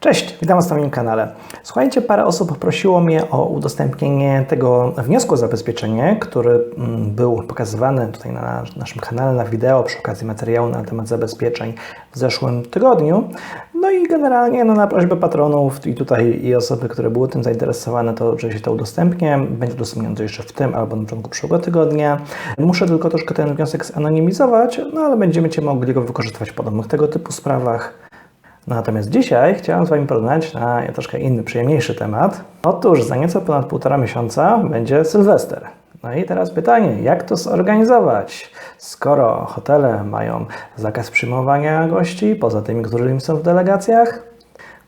Cześć, witam Was na moim kanale. Słuchajcie, parę osób prosiło mnie o udostępnienie tego wniosku o zabezpieczenie, który mm, był pokazywany tutaj na naszym kanale na wideo przy okazji materiału na temat zabezpieczeń w zeszłym tygodniu. No i generalnie no, na prośbę patronów i tutaj i osoby, które były tym zainteresowane, to oczywiście to udostępnię. Będzie udostępnione to jeszcze w tym albo na początku przyszłego tygodnia. Muszę tylko troszkę ten wniosek zanonimizować, no ale będziecie mogli go wykorzystywać w podobnych tego typu sprawach. Natomiast dzisiaj chciałem z Wami porozmawiać na troszkę inny, przyjemniejszy temat. Otóż za nieco ponad półtora miesiąca będzie Sylwester. No i teraz pytanie, jak to zorganizować? Skoro hotele mają zakaz przyjmowania gości, poza tymi, którzy są w delegacjach,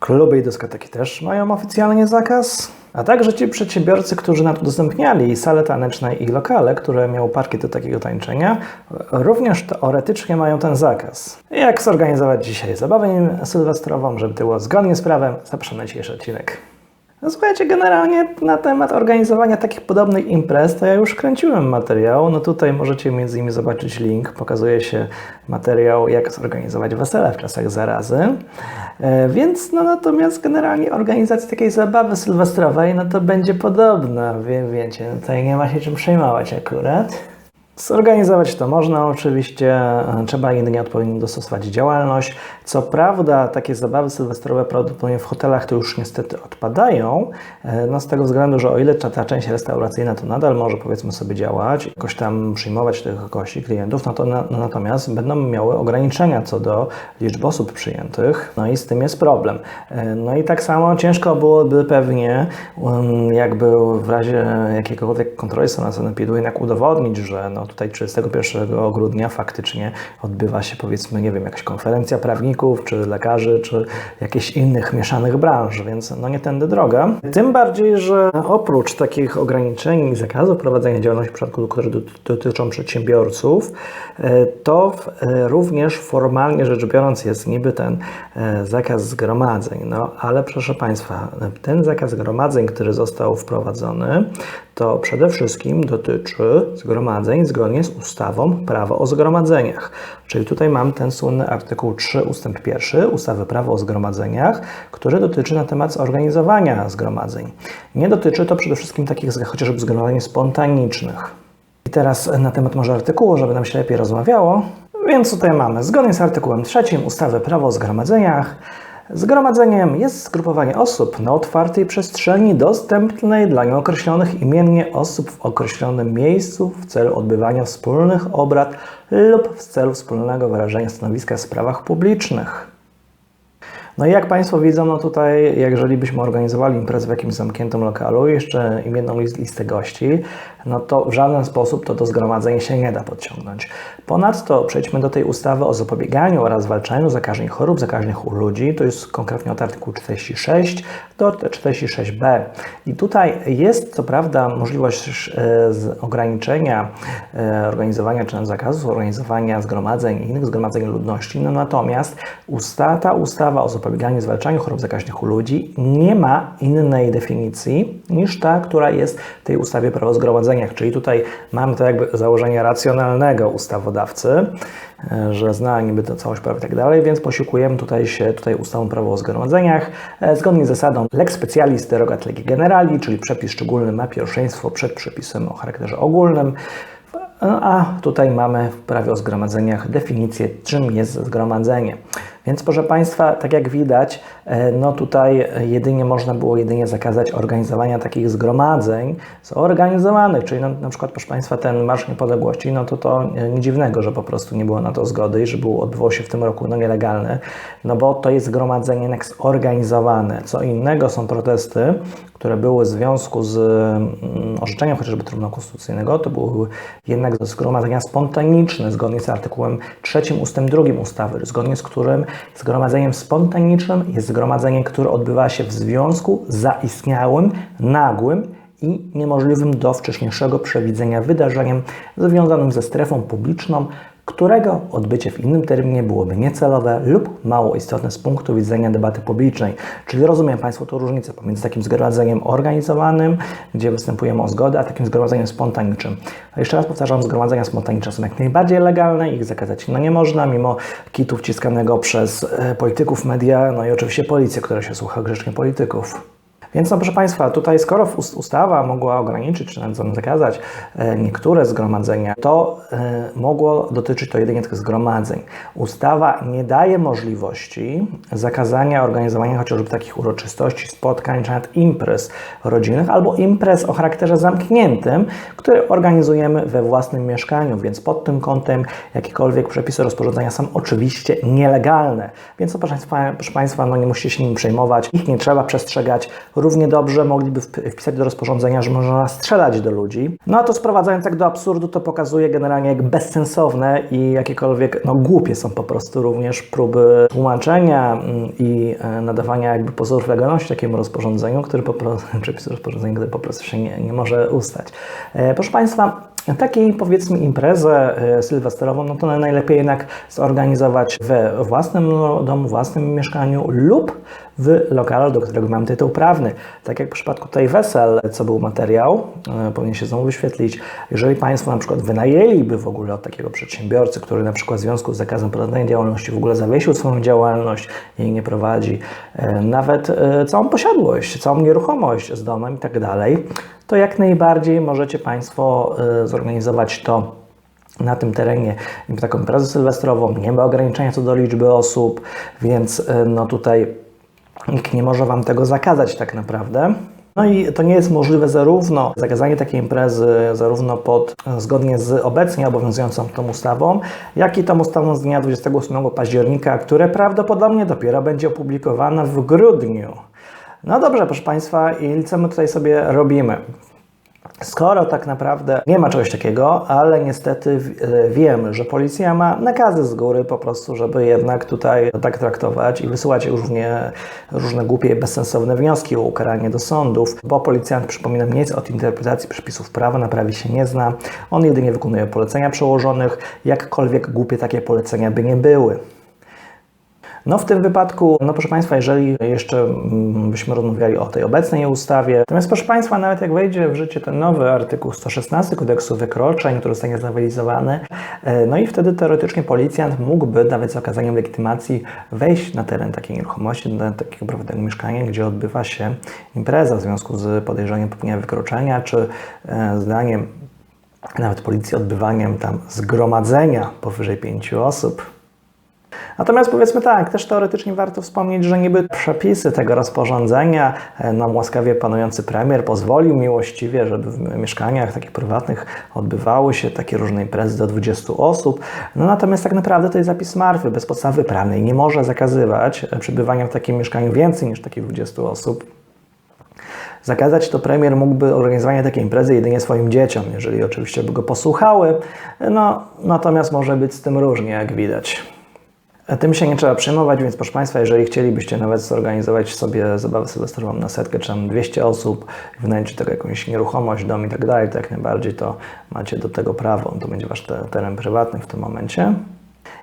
kluby i dyskoteki też mają oficjalnie zakaz, a także ci przedsiębiorcy, którzy nam udostępniali sale taneczne i lokale, które miały parki do takiego tańczenia, również teoretycznie mają ten zakaz. Jak zorganizować dzisiaj zabawę sylwestrową, żeby było zgodnie z prawem? Zapraszam na dzisiejszy odcinek. No słuchajcie, generalnie na temat organizowania takich podobnych imprez to ja już kręciłem materiał. No tutaj możecie między innymi zobaczyć link. Pokazuje się materiał, jak zorganizować wesele w czasach zarazy. E, więc no natomiast generalnie organizacja takiej zabawy sylwestrowej, no to będzie podobna. Wie, wiecie, tutaj nie ma się czym przejmować akurat. Zorganizować to można oczywiście, trzeba jedynie odpowiednio dostosować działalność. Co prawda takie zabawy sylwestrowe prawdopodobnie w hotelach to już niestety odpadają, e, no z tego względu, że o ile ta część restauracyjna to nadal może powiedzmy sobie działać, jakoś tam przyjmować tych gości, klientów, no to na, no natomiast będą miały ograniczenia co do liczby osób przyjętych, no i z tym jest problem. E, no i tak samo ciężko byłoby pewnie um, jakby w razie jakiegokolwiek kontroli sanepidu jednak udowodnić, że no tutaj 31 grudnia faktycznie odbywa się powiedzmy, nie wiem, jakaś konferencja prawników, czy lekarzy, czy jakichś innych mieszanych branż, więc no nie tędy droga. Tym bardziej, że oprócz takich ograniczeń i zakazu prowadzenia działalności w przypadku, które dotyczą przedsiębiorców, e, to e, również formalnie rzecz biorąc jest niby ten e, zakaz zgromadzeń. No ale proszę Państwa, ten zakaz zgromadzeń, który został wprowadzony, to przede wszystkim dotyczy zgromadzeń zgodnie z ustawą Prawo o zgromadzeniach. Czyli tutaj mam ten słynny artykuł 3 ustęp 1 ustawy Prawo o zgromadzeniach, który dotyczy na temat zorganizowania zgromadzeń. Nie dotyczy to przede wszystkim takich chociażby zgromadzeń spontanicznych. I teraz na temat może artykułu, żeby nam się lepiej rozmawiało. Więc tutaj mamy, zgodnie z artykułem 3 ustawy Prawo o zgromadzeniach, Zgromadzeniem jest zgrupowanie osób na otwartej przestrzeni dostępnej dla nieokreślonych imiennie osób w określonym miejscu w celu odbywania wspólnych obrad lub w celu wspólnego wyrażenia stanowiska w sprawach publicznych. No i jak Państwo widzą, no tutaj, jeżeli byśmy organizowali imprezę w jakimś zamkniętym lokalu, jeszcze im jedną listę gości, no to w żaden sposób to do zgromadzenia się nie da podciągnąć. Ponadto przejdźmy do tej ustawy o zapobieganiu oraz zwalczaniu zakażeń chorób zakaźnych u ludzi, to jest konkretnie od artykułu 46 do 46b. I tutaj jest co prawda możliwość e, ograniczenia e, organizowania czy zakazu organizowania zgromadzeń i innych zgromadzeń ludności, no natomiast usta, ta ustawa o zapobieganiu i zwalczaniu chorób zakaźnych u ludzi nie ma innej definicji niż ta, która jest w tej ustawie prawo o czyli tutaj mamy to jakby założenie racjonalnego ustawodawcy, e, że zna niby to całość prawa i tak dalej, więc posiłkujemy tutaj się tutaj ustawą prawo o zgromadzeniach e, zgodnie z zasadą lex specialis derogat legi generali, czyli przepis szczególny ma pierwszeństwo przed przepisem o charakterze ogólnym. No, a tutaj mamy w prawie o zgromadzeniach definicję, czym jest zgromadzenie. Więc proszę Państwa, tak jak widać, e, no tutaj jedynie można było jedynie zakazać organizowania takich zgromadzeń zorganizowanych, czyli no, na przykład proszę Państwa ten Marsz Niepodległości, no to to nie dziwnego, że po prostu nie było na to zgody i że było, odbyło się w tym roku no nielegalne, no bo to jest zgromadzenie jednak zorganizowane. Co innego są protesty, które były w związku z mm, orzeczeniem chociażby Trybunału Konstytucyjnego, to były jednak zgromadzenia spontaniczne, zgodnie z artykułem 3 ustęp 2 ustawy, zgodnie z którym Zgromadzeniem spontanicznym jest zgromadzenie, które odbywa się w związku zaistniałym, nagłym i niemożliwym do wcześniejszego przewidzenia wydarzeniem związanym ze strefą publiczną, którego odbycie w innym terminie byłoby niecelowe lub mało istotne z punktu widzenia debaty publicznej. Czyli rozumiem Państwo tą różnicę pomiędzy takim zgromadzeniem organizowanym, gdzie występujemy o zgodę, a takim zgromadzeniem spontanicznym. A jeszcze raz powtarzam, zgromadzenia spontaniczne są jak najbardziej legalne, ich zakazać no nie można, mimo kitu wciskanego przez e, polityków, media, no i oczywiście policję, która się słucha grzecznie polityków. Więc no proszę Państwa, tutaj skoro ustawa mogła ograniczyć czy nawet zakazać e, niektóre zgromadzenia, to e, mogło dotyczyć to jedynie tych zgromadzeń. Ustawa nie daje możliwości zakazania organizowania chociażby takich uroczystości, spotkań czy nawet imprez rodzinnych albo imprez o charakterze zamkniętym, które organizujemy we własnym mieszkaniu, więc pod tym kątem jakiekolwiek przepisy rozporządzenia są oczywiście nielegalne. Więc no, proszę Państwa, proszę Państwa no nie musicie się nim przejmować, ich nie trzeba przestrzegać równie dobrze mogliby wpisać do rozporządzenia, że można strzelać do ludzi. No a to sprowadzając tak do absurdu, to pokazuje generalnie jak bezsensowne i jakiekolwiek, no głupie są po prostu również próby tłumaczenia mm, i e, nadawania jakby pozorów legalności takiemu rozporządzeniu, który po prostu, przepis rozporządzenia, który po prostu się nie, nie może ustać. E, proszę Państwa, Takiej powiedzmy imprezę e, sylwestrową, no to najlepiej jednak zorganizować we własnym domu, własnym mieszkaniu lub w lokalu, do którego mam tytuł prawny. Tak jak w przypadku tej wesel, co był materiał, e, powinien się znowu wyświetlić. Jeżeli Państwo na przykład wynajęliby w ogóle od takiego przedsiębiorcy, który na przykład w związku z zakazem prowadzenia działalności w ogóle zawiesił swoją działalność, jej nie prowadzi, e, nawet całą posiadłość, całą nieruchomość z domem i tak dalej, to jak najbardziej możecie Państwo zorganizować to na tym terenie taką imprezę sylwestrową, nie ma ograniczenia co do liczby osób, więc no tutaj nikt nie może Wam tego zakazać tak naprawdę. No i to nie jest możliwe zarówno zakazanie takiej imprezy, zarówno pod, zgodnie z obecnie obowiązującą tą ustawą, jak i tą ustawą z dnia 28 października, które prawdopodobnie dopiero będzie opublikowana w grudniu. No dobrze, proszę Państwa, i co my tutaj sobie robimy? Skoro tak naprawdę nie ma czegoś takiego, ale niestety e, wiem, że policja ma nakazy z góry po prostu, żeby jednak tutaj tak traktować i wysyłać różnie, różne głupie bezsensowne wnioski o ukaranie do sądów, bo policjant, przypominam, nic od interpretacji przepisów prawa na prawie się nie zna. On jedynie wykonuje polecenia przełożonych, jakkolwiek głupie takie polecenia by nie były. No w tym wypadku, no proszę Państwa, jeżeli jeszcze mm, byśmy rozmawiali o tej obecnej ustawie, natomiast proszę Państwa, nawet jak wejdzie w życie ten nowy artykuł 116 kodeksu wykroczeń, który zostanie znowelizowany, e, no i wtedy teoretycznie policjant mógłby nawet z okazaniem legitymacji wejść na teren takiej nieruchomości, na takiego prywatnego mieszkania, gdzie odbywa się impreza w związku z podejrzeniem popełnienia wykroczenia, czy e, zdaniem nawet policji odbywaniem tam zgromadzenia powyżej pięciu osób. Natomiast powiedzmy tak, też teoretycznie warto wspomnieć, że niby przepisy tego rozporządzenia e, nam łaskawie panujący premier pozwolił miłościwie, żeby w mieszkaniach takich prywatnych odbywały się takie różne imprezy do 20 osób. No natomiast tak naprawdę to jest zapis martwy, bez podstawy prawnej. Nie może zakazywać e, przebywania w takim mieszkaniu więcej niż takich 20 osób. Zakazać to premier mógłby organizowanie takiej imprezy jedynie swoim dzieciom, jeżeli oczywiście by go posłuchały. No, natomiast może być z tym różnie, jak widać. Tym się nie trzeba przejmować, więc proszę Państwa, jeżeli chcielibyście nawet zorganizować sobie zabawę sylwestrową na setkę czy tam 200 osób, wynająć tego jakąś nieruchomość, dom i tak dalej, to jak najbardziej to macie do tego prawo. To będzie Wasz teren prywatny w tym momencie.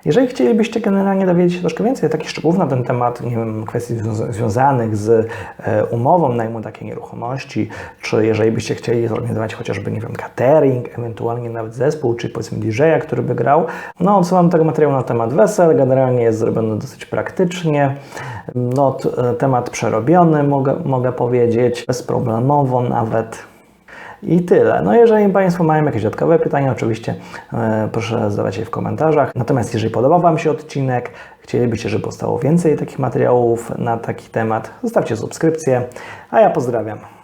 Jeżeli chcielibyście generalnie dowiedzieć się troszkę więcej takich szczegółów na ten temat, nie wiem, kwestii związanych z e, umową najmu takiej nieruchomości, czy jeżeli byście chcieli zorganizować chociażby, nie wiem, catering, ewentualnie nawet zespół, czy powiedzmy DJ-a, który by grał, no odsyłam tego materiału na temat wesel, generalnie jest zrobiony dosyć praktycznie, no, temat przerobiony, mogę, mogę powiedzieć, bezproblemowo nawet. I tyle. No jeżeli Państwo mają jakieś dodatkowe pytania, oczywiście e, proszę zadawać je w komentarzach. Natomiast jeżeli podobał Wam się odcinek, chcielibyście, żeby powstało więcej takich materiałów na taki temat, zostawcie subskrypcję, a ja pozdrawiam.